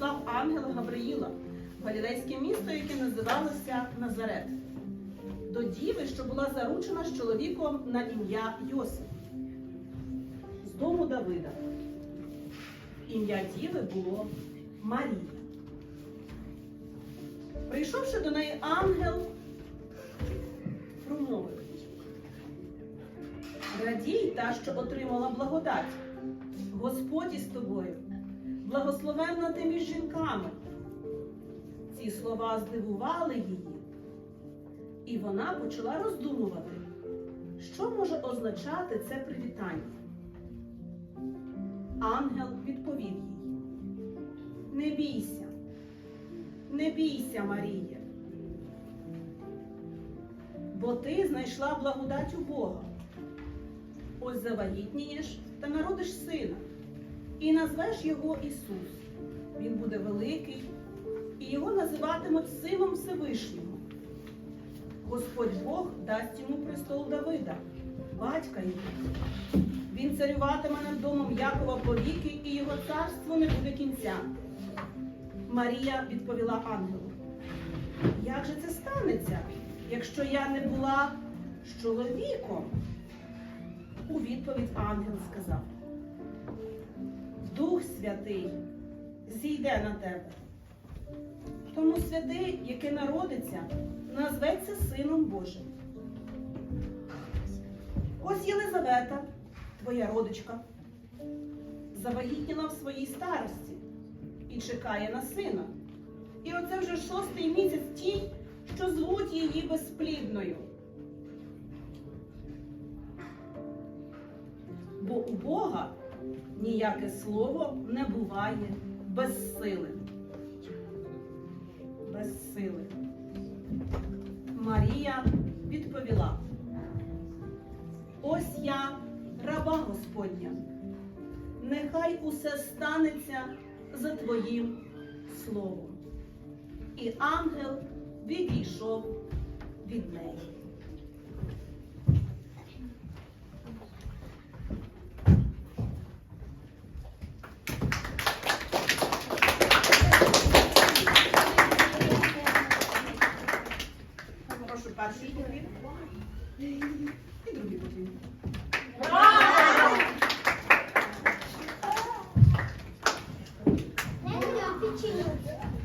надіслав ангела Гавриїла в галілейське місто, яке називалося Назарет, до діви, що була заручена з чоловіком на ім'я Йосип з дому Давида. Ім'я діви було Марія. Прийшовши до неї ангел, промовив. Радій та, що отримала благодать. Господь із тобою, благословенна ти між жінками. Ці слова здивували її, і вона почала роздумувати, що може означати це привітання. Ангел відповів їй: Не бійся, не бійся, Марія, бо ти знайшла благодать у Бога. Ось завагітнієш та народиш сина, і назвеш його Ісус. Він буде великий, і його називатимуть Сином Всевишнього. Господь Бог дасть йому престол Давида, батька його. Він царюватиме над домом Якова повіки, і його царство не буде кінця. Марія відповіла ангелу: Як же це станеться, якщо я не була з чоловіком? У відповідь ангел сказав: Дух Святий зійде на тебе. Тому святий, який народиться, назветься Сином Божим. Ось Єлизавета, твоя родичка, завагітніла в своїй старості і чекає на сина. І оце вже шостий місяць тій, що звуть її безплідною. Бо у Бога ніяке слово не буває без сили. Без сили. Марія відповіла: Ось я, раба Господня, нехай усе станеться за Твоїм словом. І ангел відійшов від неї. assim dormindo. Um pouquinho. Vem.